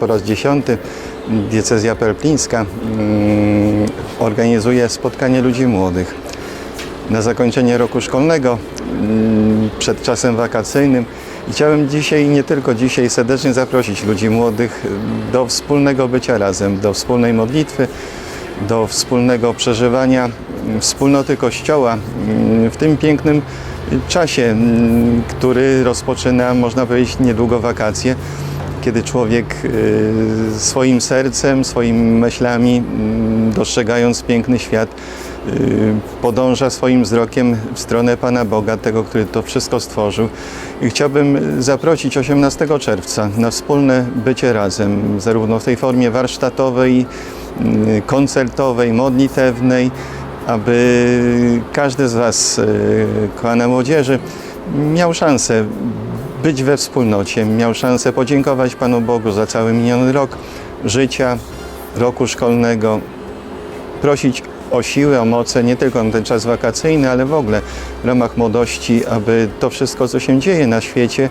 po raz dziesiąty diecezja perplińska mm, organizuje spotkanie ludzi młodych. Na zakończenie roku szkolnego, mm, przed czasem wakacyjnym. Chciałem dzisiaj, nie tylko dzisiaj, serdecznie zaprosić ludzi młodych do wspólnego bycia razem, do wspólnej modlitwy, do wspólnego przeżywania mm, wspólnoty Kościoła mm, w tym pięknym czasie, mm, który rozpoczyna, można powiedzieć, niedługo wakacje, kiedy człowiek y, swoim sercem, swoimi myślami, mm, dostrzegając piękny świat, y, podąża swoim wzrokiem w stronę Pana Boga, tego, który to wszystko stworzył. I chciałbym zaprosić 18 czerwca na wspólne bycie razem, zarówno w tej formie warsztatowej, y, koncertowej, modlitewnej, aby każdy z Was, kochane młodzieży, miał szansę być we wspólnocie, miał szansę podziękować Panu Bogu za cały miniony rok życia, roku szkolnego, prosić o siłę, o moce, nie tylko na ten czas wakacyjny, ale w ogóle w ramach młodości, aby to wszystko, co się dzieje na świecie,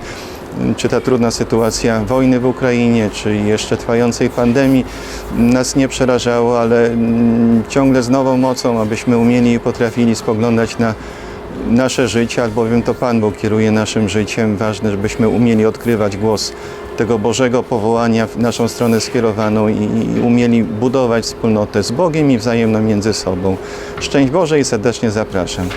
czy ta trudna sytuacja wojny w Ukrainie, czy jeszcze trwającej pandemii nas nie przerażało, ale mm, ciągle z nową mocą, abyśmy umieli i potrafili spoglądać na nasze życie, albowiem to Pan Bóg kieruje naszym życiem. Ważne, żebyśmy umieli odkrywać głos tego Bożego powołania w naszą stronę skierowaną i, i umieli budować wspólnotę z Bogiem i wzajemną między sobą. Szczęść Boże i serdecznie zapraszam.